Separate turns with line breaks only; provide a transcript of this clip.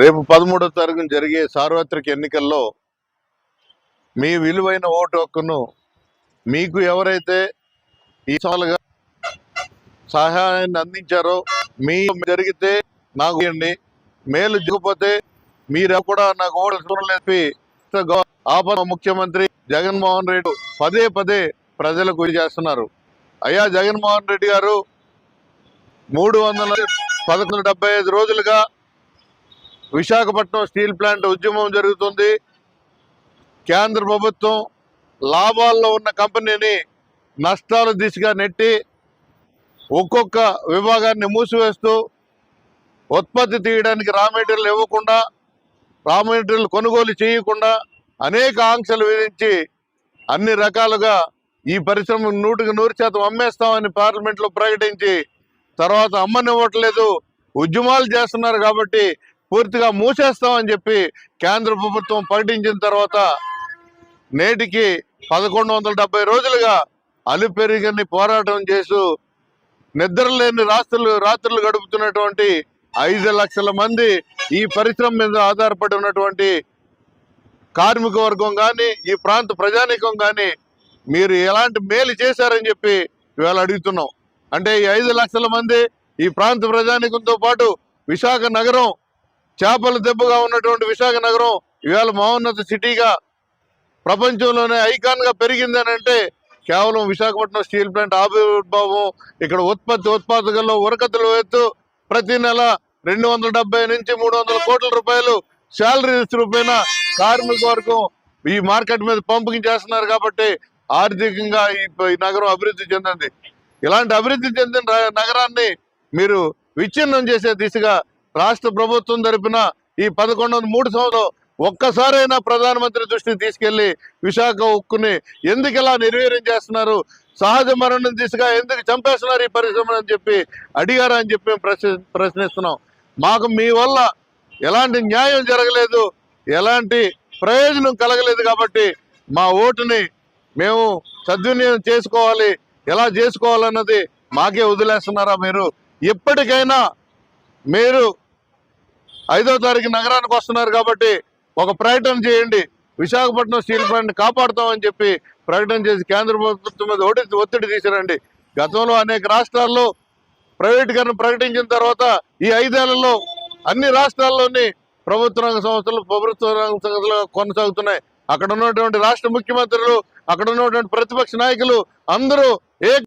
రేపు పదమూడో తారీఖున జరిగే సార్వత్రిక ఎన్నికల్లో మీ విలువైన ఓటు హక్కును మీకు ఎవరైతే ఈ సాలుగా సహాయాన్ని అందించారో మీ జరిగితే నాకు ఇవ్వండి. మేలు దిగపోతే మీరు కూడా నాకు ఓటు చూడలేపి ఆపద ముఖ్యమంత్రి జగన్మోహన్ రెడ్డి పదే పదే ప్రజలకు గురి చేస్తున్నారు. అయ్యా జగన్మోహన్ రెడ్డి గారు మూడు వందల పదకొండు డెబ్బై ఐదు రోజులుగా విశాఖపట్నం స్టీల్ ప్లాంట్ ఉద్యమం జరుగుతుంది. కేంద్ర ప్రభుత్వం లాభాల్లో ఉన్న కంపెనీని నష్టాల దిశగా నెట్టి ఒక్కొక్క విభాగాన్ని మూసివేస్తూ ఉత్పత్తి తీయడానికి రా మెటీరియల్ ఇవ్వకుండా రా మెటీరియల్ కొనుగోలు చేయకుండా అనేక ఆంక్షలు విధించి అన్ని రకాలుగా ఈ పరిశ్రమ నూటికి నూరు శాతం అమ్మేస్తామని పార్లమెంట్లో ప్రకటించి తర్వాత అమ్మనివ్వట్లేదు. ఉద్యమాలు చేస్తున్నారు కాబట్టి పూర్తిగా మూసేస్తామని చెప్పి కేంద్ర ప్రభుత్వం ప్రకటించిన తర్వాత నేటికి పదకొండు వందల డెబ్బై రోజులుగా అలుపెరిగని పోరాటం చేస్తూ నిద్రలేని రాత్రులు రాత్రులు గడుపుతున్నటువంటి ఐదు లక్షల మంది ఈ పరిశ్రమ మీద ఆధారపడి ఉన్నటువంటి కార్మిక వర్గం కానీ ఈ ప్రాంత ప్రజానీకం కానీ మీరు ఎలాంటి మేలు చేశారని చెప్పి ఇవాళ అడుగుతున్నాం. అంటే ఈ ఐదు లక్షల మంది ఈ ప్రాంత ప్రజానీకంతో పాటు విశాఖ నగరం చేపల దెబ్బగా ఉన్నటువంటి విశాఖ నగరం ఇవాళ మహోన్నత సిటీగా ప్రపంచంలోనే ఐకాన్గా పెరిగిందని అంటే కేవలం విశాఖపట్నం స్టీల్ ప్లాంట్ ఆవిర్భావం ఇక్కడ ఉత్పత్తి ఉత్పాదకల్లో ఉరకతలు ఎత్తు ప్రతి నెల రెండు వందల డెబ్బై నుంచి మూడు వందల కోట్ల రూపాయలు శాలరీస్ రూపాయన కార్మిక వర్గం ఈ మార్కెట్ మీద పంపిణీ చేస్తున్నారు కాబట్టి ఆర్థికంగా ఈ నగరం అభివృద్ధి చెందింది. ఇలాంటి అభివృద్ధి చెందిన నగరాన్ని మీరు విచ్ఛిన్నం చేసే దిశగా రాష్ట్ర ప్రభుత్వం తరపున ఈ పదకొండు మూడు సంవత్సరం ఒక్కసారైనా ప్రధానమంత్రి దృష్టిని తీసుకెళ్ళి విశాఖ ఉక్కుని ఎందుకు ఇలా నిర్వీర్యం చేస్తున్నారు? సహజ మరణం దిశగా ఎందుకు చంపేస్తున్నారు ఈ పరిశ్రమను అని చెప్పి అడిగారు అని చెప్పి మేము ప్రశ్నిస్తున్నాం. మాకు మీ వల్ల ఎలాంటి న్యాయం జరగలేదు ఎలాంటి ప్రయోజనం కలగలేదు కాబట్టి మా ఓటుని మేము సద్వినియోగం చేసుకోవాలి ఎలా చేసుకోవాలన్నది మాకే వదిలేస్తున్నారా మీరు? ఎప్పటికైనా మీరు ఐదో తారీఖు నగరానికి వస్తున్నారు కాబట్టి ఒక ప్రకటన చేయండి. విశాఖపట్నం స్టీల్ ప్లాంట్ కాపాడుతామని చెప్పి ప్రకటన చేసి కేంద్ర ప్రభుత్వం మీద ఒడి ఒత్తిడి తీసిరండి. గతంలో అనేక రాష్ట్రాల్లో ప్రైవేటీకరణ ప్రకటించిన తర్వాత ఈ ఐదేళ్ళలో అన్ని రాష్ట్రాల్లోని ప్రభుత్వ రంగ సంస్థలు ప్రభుత్వ రంగ సంస్థలు కొనసాగుతున్నాయి. అక్కడ ఉన్నటువంటి రాష్ట్ర ముఖ్యమంత్రులు అక్కడ ఉన్నటువంటి ప్రతిపక్ష నాయకులు అందరూ ఏక